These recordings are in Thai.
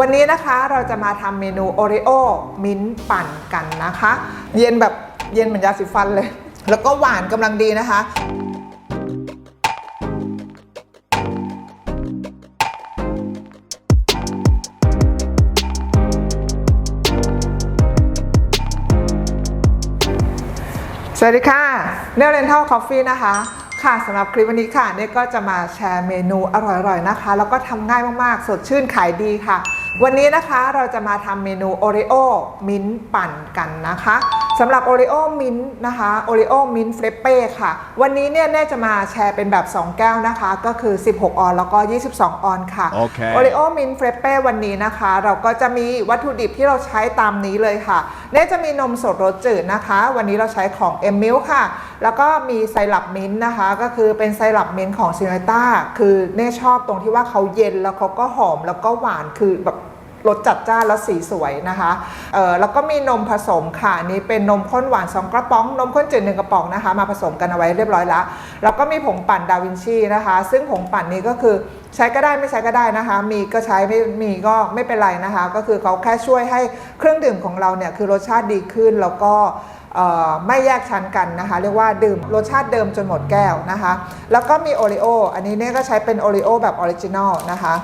วันนี้นะคะเราจะมาทำเมนูโอริโอมิ้นท์ปั่นกันนะคะ เย็นแบบเย็นเหมือนยาสีฟันเลย แล้วก็หวานกำลังดีนะคะสวัสดีค่ะเนลเลนทัลคอฟฟี่นะคะ ค่ะสำหรับคลิปวันนี้ค่ะเนี่ยก็จะมาแชร์เมนูอร่อยๆนะคะ แล้วก็ทำง่ายมากๆ สดชื่นขายดีค่ะ วันนี้นะคะเราจะมาทำเมนูโอริโอมิ้นท์ปั่นกันนะคะ สำหรับโอริโอมิ้นท์นะคะโอริโอมิ้นท์เฟรเป้ค่ะ วันนี้เนี่ยแน่จะมาแชร์เป็นแบบ 2 แก้วนะคะ ก็คือ 16 ออนแล้วก็ 22 ออนค่ะโอเคโอริโอมินเฟรเป้วันนี้นะคะ เราก็จะมีวัตถุดิบที่เราใช้ตามนี้เลยค่ะเน่จะมีนมสดรสจืดนะคะ วันนี้เราใช้ของเอมมิลค่ะ แล้วก็มีไซรัปมิ้นท์นะคะ ก็คือเป็นไซรัปมิ้นท์ของซินเนต้าคือเน่ชอบตรงที่ว่าเขาเย็นแล้วเขาก็หอมแล้วก็หวานคือแบบ รสจัดจ้านแล้วสีสวยนะคะเออแล้วก็มีนมผสมค่ะอันนี้เป็นนมข้นหวาน 2 กระป๋อง นมข้นจืด1กระป๋องนะคะ มาผสมกันเอาไว้เรียบร้อยแล้วแล้วก็มีผงปั่นดาวินชีนะคะ ซึ่งผงปั่นนี้ก็คือใช้ก็ได้ไม่ใช้ก็ได้นะคะ มีก็ใช้ไม่มีก็ไม่เป็นไรนะคะ ก็คือเขาแค่ช่วยให้เครื่องดื่มของเราเนี่ยคือรสชาติดีขึ้นแล้วก็ไม่แยกชั้นกันนะคะ เรียกว่าดื่มรสชาติเดิมจนหมดแก้วนะคะ แล้วก็มีโอริโออันนี้เนี่ยก็ใช้เป็นโอริโอแบบออริจินอลนะคะ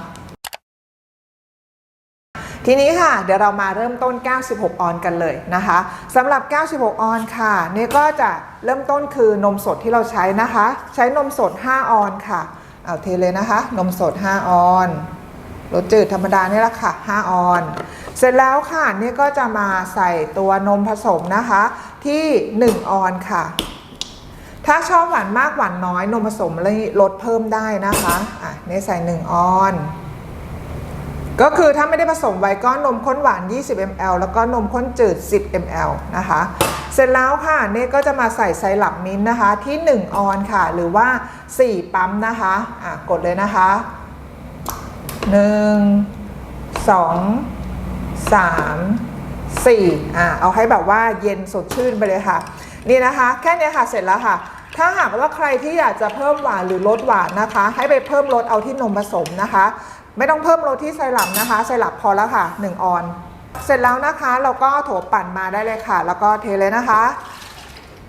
ทีนี้ค่ะ เดี๋ยวเรามาเริ่มต้น 96 ออนกันเลยนะคะสำหรับ 96 ออนค่ะเนี่ก็จะเริ่มต้นคือนมสดที่เราใช้นะคะ ใช้นมสด 5 ออนค่ะ เอาเทเลยนะคะ นมสด 5 ออนรสจืดธรรมดานี่แหละค่ะ 5 ออน เสร็จแล้วค่ะเนี่ก็จะมาใส่ตัวนมผสมนะคะที่ 1 ออนค่ะ ถ้าชอบหวานมากหวานน้อยนมผสมเลยลดเพิ่มได้นะคะ อะเนี่ใส่ 1 ออน ก็คือถ้าไม่ได้ผสมไว้ก็นมข้นหวาน 20 ml แล้วก็นมข้นจืด 10 ml นะคะ เสร็จแล้วค่ะเนี่ก็จะมาใส่ไซรัปมิ้นนะคะ ที่ 1 ออนค่ะ หรือว่า 4 ปั๊มนะคะอะกดเลยนะคะ 1 2 3 4อะเอาให้แบบว่าเย็นสดชื่นไปเลยค่ะ นี่นะคะ แค่นี้ค่ะเสร็จแล้วค่ะ ถ้าหากว่าใครที่อยากจะเพิ่มหวานหรือลดหวานนะคะ ให้ไปเพิ่มรสเอาที่นมผสมนะคะ ไม่ต้องเพิ่มโรที่ไซรัปนะคะไซรัปพอแล้วค่ะ 1 ออน เสร็จแล้วนะคะเราก็โถปั่นมาได้เลยค่ะ แล้วก็เทเลยนะคะ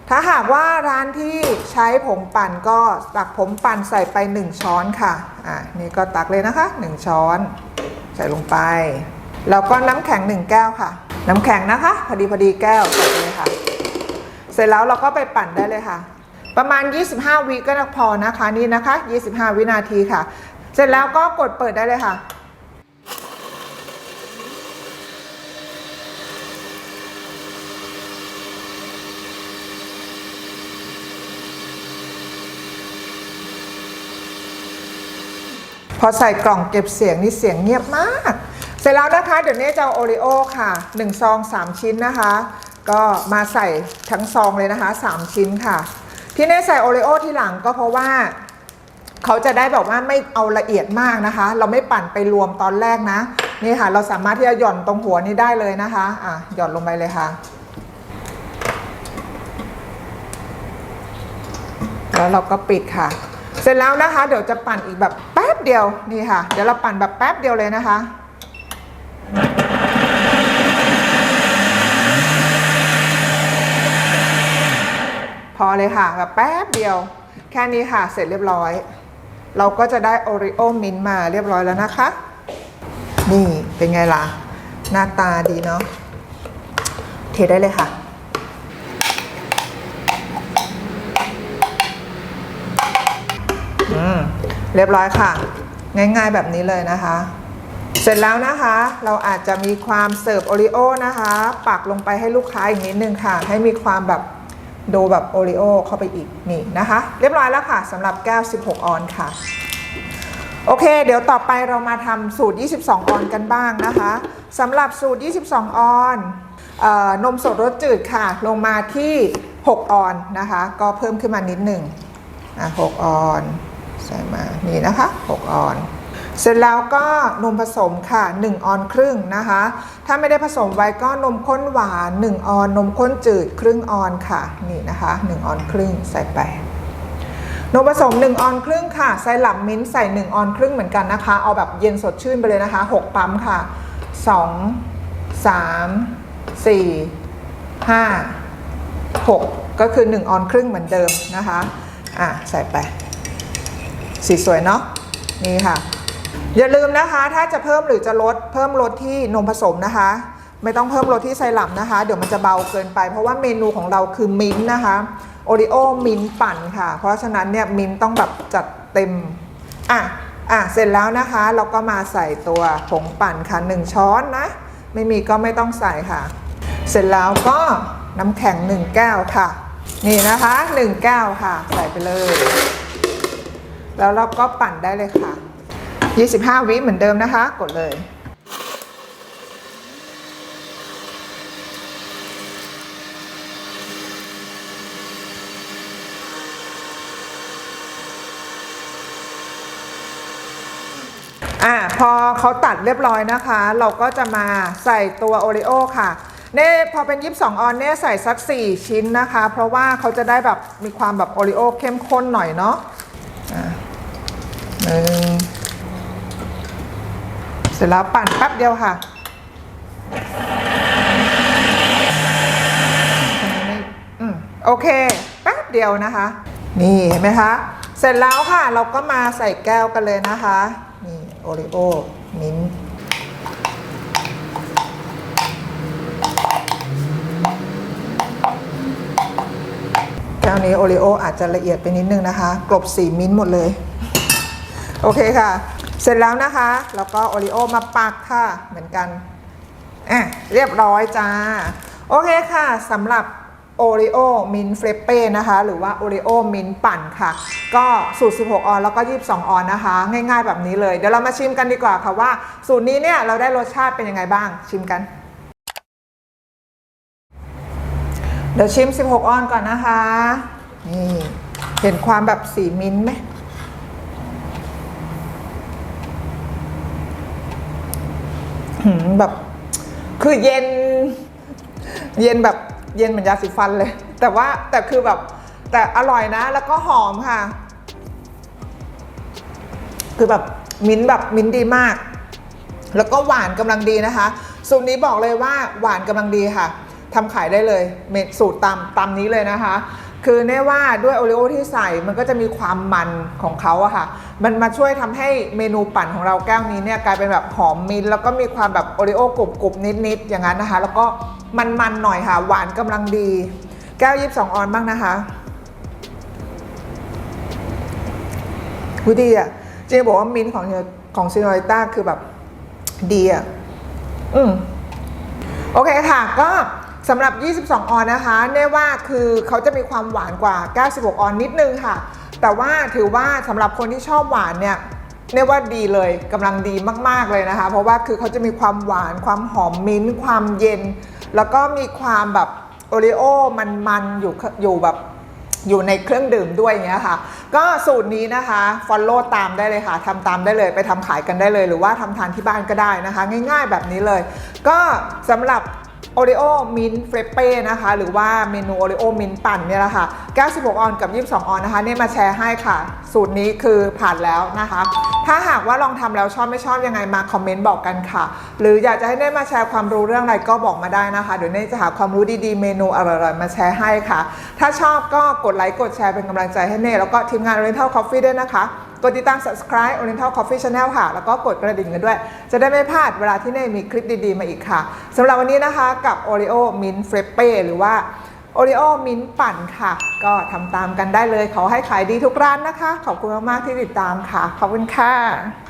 ถ้าหากว่าร้านที่ใช้ผงปั่นก็ตักผงปั่นใส่ไป 1 ช้อนค่ะอ่านี่ก็ตักเลยนะคะ 1 ช้อน ใส่ลงไป แล้วก็น้ำแข็ง 1 แก้วค่ะ น้ำแข็งนะคะ พอดีพอดีแก้วใส่เลยค่ะ เสร็จแล้วเราก็ไปปั่นได้เลยค่ะประมาณ 25 วิก็พอนะคะนี่นะคะ 25 วินาทีค่ะ เสร็จแล้วก็กดเปิดได้เลยค่ะ พอใส่กล่องเก็บเสียงนี่เสียงเงียบมาก เสร็จแล้วนะคะ เดี๋ยวนี้จะเอาโอริโอค่ะ1ซอง3 ชิ้นนะคะ ก็มาใส่ทั้งซองเลยนะคะ 3 ชิ้นค่ะ ที่เน่ใส่โอริโอที่หลังก็เพราะว่า เขาจะได้แบบว่าไม่เอาละเอียดมากนะคะ เราไม่ปั่นไปรวมตอนแรกนะ นี่ค่ะ เราสามารถที่จะหย่อนตรงหัวนี้ได้เลยนะคะอะหย่อนลงไปเลยค่ะ แล้วเราก็ปิดค่ะ เสร็จแล้วนะคะ เดี๋ยวจะปั่นอีกแบบแป๊บเดียวนี่ค่ะ เดี๋ยวเราปั่นแบบแป๊บเดียวเลยนะคะพอเลยค่ะแบบแป๊บเดียว แค่นี้ค่ะ เสร็จเรียบร้อย เราก็จะได้โอริโอมินมาเรียบร้อยแล้วนะคะ นี่เป็นไงล่ะ หน้าตาดีเนาะเทได้เลยค่ะ อืม เรียบร้อยค่ะ ง่ายๆแบบนี้เลยนะคะ เสร็จแล้วนะคะ เราอาจจะมีความเสิร์ฟโอริโอนะคะ ปักลงไปให้ลูกค้าอีกนิดนึงค่ะ ให้มีความแบบ ดูแบบโอริโอเข้าไปอีกนี่นะคะ เรียบร้อยแล้วค่ะสำหรับแก้ว 16 ออนค่ะ โอเค เดี๋ยวต่อไปเรามาทำสูตร 22 ออนกันบ้างนะคะสำหรับสูตร 22 ออนออนมสดรสจืดค่ะ ลงมาที่ 6 ออนนะคะ ก็เพิ่มขึ้นมานิดหนึ่งอะ6ออน ใส่มา นี่นะคะ 6 ออน เสร็จแล้วก็นมผสมค่ะ 1 ออนครึ่งนะคะ ถ้าไม่ได้ผสมไว้ก็นมข้นหวาน 1 ออน นมข้นจืดครึ่งออนค่ะ นี่นะคะ 1 ออนครึ่งใส่ไป นมผสม 1 ออนครึ่งค่ะไซรัปมิ้นใส่ 1 ออนครึ่งเหมือนกันนะคะ เอาแบบเย็นสดชื่นไปเลยนะคะ 6 ปั๊มค่ะสองสามสี่ห้าหกก็คือ 1 ออนครึ่งเหมือนเดิมนะคะ อะใส่ไป สีสวยเนาะนี่ค่ะ อย่าลืมนะคะ ถ้าจะเพิ่มหรือจะลดเพิ่มรสที่นมผสมนะคะ ไม่ต้องเพิ่มรสที่ไซรัปนะคะ เดี๋ยวมันจะเบาเกินไป เพราะว่าเมนูของเราคือมิ้นท์นะคะโอริโอมิ้นท์ปั่นค่ะ เพราะฉะนั้นเนี่ยมิ้นท์ต้องแบบจัดเต็มอะอะเสร็จแล้วนะคะ เราก็มาใส่ตัวผงปั่นค่ะ1ช้อนนะ ไม่มีก็ไม่ต้องใส่ค่ะ เสร็จแล้วก็น้ำแข็ง1แก้วค่ะ นี่นะคะ1แก้วค่ะ ใส่ไปเลย แล้วเราก็ปั่นได้เลยค่ะ 25 วิเหมือนเดิมนะคะ กดเลย อ่าพอเขาตัดเรียบร้อยนะคะ เราก็จะมาใส่ตัวโอริโอค่ะเน่พอเป็น22ออนเน่ใส่สัก 4 ชิ้นนะคะ เพราะว่าเขาจะได้แบบมีความแบบโอริโอเข้มข้นหน่อยเนาะอะหนึ่ง สร็จแล้วปั่นแป๊บเดียวค่ะโอเคแป๊บเดียวนะคะ นี่เห็นไหมคะ เสร็จแล้วค่ะเราก็มาใส่แก้วกันเลยนะคะนี่โอริโอมิ้นแก้วนี้โอริโออาจจะละเอียดไปนิดนึงนะคะ กลบสีมิ้นหมดเลย โอเคค่ะ เสร็จแล้วนะคะ แล้วก็โอริโอมาปักค่ะ เหมือนกันอะเรียบร้อยจ้า โอเคค่ะสำหรับโอริโอมินเฟรเป้นะคะ หรือว่าโอริโอมินปั่นค่ะ ก็สูตร 16 ออนแล้วก็ 22 ออนนะคะ ง่ายๆแบบนี้เลย เดี๋ยวเรามาชิมกันดีกว่าค่ะว่า สูตรนี้เนี่ยเราได้รสชาติเป็นยังไงบ้าง ชิมกัน เดี๋ยวชิม 16 ออนก่อนนะคะ นี่ เห็นความแบบสีมิ้นไหม หืมแบบ คือเย็น เย็นแบบเย็นเหมือนยาสีฟันเลย แต่ว่าแต่คือแบบ แต่อร่อยนะ แล้วก็หอมค่ะ คือแบบมิ้นแบบมิ้นดีมาก แล้วก็หวานกำลังดีนะคะ สูตรนี้บอกเลยว่าหวานกำลังดีค่ะทำขายได้เลย เมนสูตรตามตามนี้เลยนะคะ คือแน่ว่าด้วยโอริโอที่ใส่มันก็จะมีความมันของเขาอะค่ะ มันมาช่วยทำให้เมนูปั่นของเราแก้วนี้เนี่ยกลายเป็นแบบหอมมิ้นแล้วก็มีความแบบโอริโอกรุบกรุบนิดๆอย่างนั้นนะคะ แล้วก็มันๆหน่อยค่ะ หวานกำลังดี แก้ว22องออนบ้างนะคะวิดีอะจริงๆบอกว่ามิ้นของของซิโนริต้าคือแบบดีอะอืมโอเคค่ะก็ สำหรับ 22 ออนนะคะเน่ว่าคือเขาจะมีความหวานกว่า 96 ออนนิดนึงค่ะ แต่ว่าถือว่าสำหรับคนที่ชอบหวานเนี่ยเน่ว่าดีเลยกำลังดีมาก ๆ เลยนะคะ เพราะว่าคือเขาจะมีความหวานความหอมมิ้นท์ความเย็น แล้วก็มีความแบบโอริโอมันๆอยู่อยู่แบบอยู่ในเครื่องดื่มด้วยอย่างเงี้ยค่ะ ก็สูตรนี้นะคะ follow ตามได้เลยค่ะทำตามได้เลยไปทำขายกันได้เลย หรือว่าทำทานที่บ้านก็ได้นะคะ ง่ายๆแบบนี้เลย ก็สำหรับ โอริโอมินเฟรเป้นะคะ หรือว่าเมนูโอริโอมินปั่นเนี่ยแหละค่ะ 96 ออนกับ 22 ออนนะคะเนี่ยมาแชร์ให้ค่ะ สูตรนี้คือผ่านแล้วนะคะ ถ้าหากว่าลองทำแล้วชอบไม่ชอบยังไงมาคอมเมนต์บอกกันค่ะ หรืออยากจะให้เน่มาแชร์ความรู้เรื่องอะไรก็บอกมาได้นะคะเดี๋ยวเน่จะหาความรู้ดีๆ เมนูอร่อยๆมาแชร์ให้ค่ะ ถ้าชอบก็กดไลค์กดแชร์เป็นกำลังใจให้เน่แล้วก็ทีมงาน Oriental Coffee ด้วยนะคะ กดติดตาม subscribe Oriental Coffee Channel ค่ะ แล้วก็กดกระดิ่งกันด้วย จะได้ไม่พลาดเวลาที่เน่มีคลิปดีๆ มาอีกค่ะสำหรับวันนี้นะคะกับ Oreo Mint Frappe หรือว่า Oreo Mint ปั่นค่ะ ก็ทำตามกันได้เลย ขอให้ขายดีทุกร้านนะคะ ขอบคุณมากๆที่ติดตามค่ะ ขอบคุณค่ะ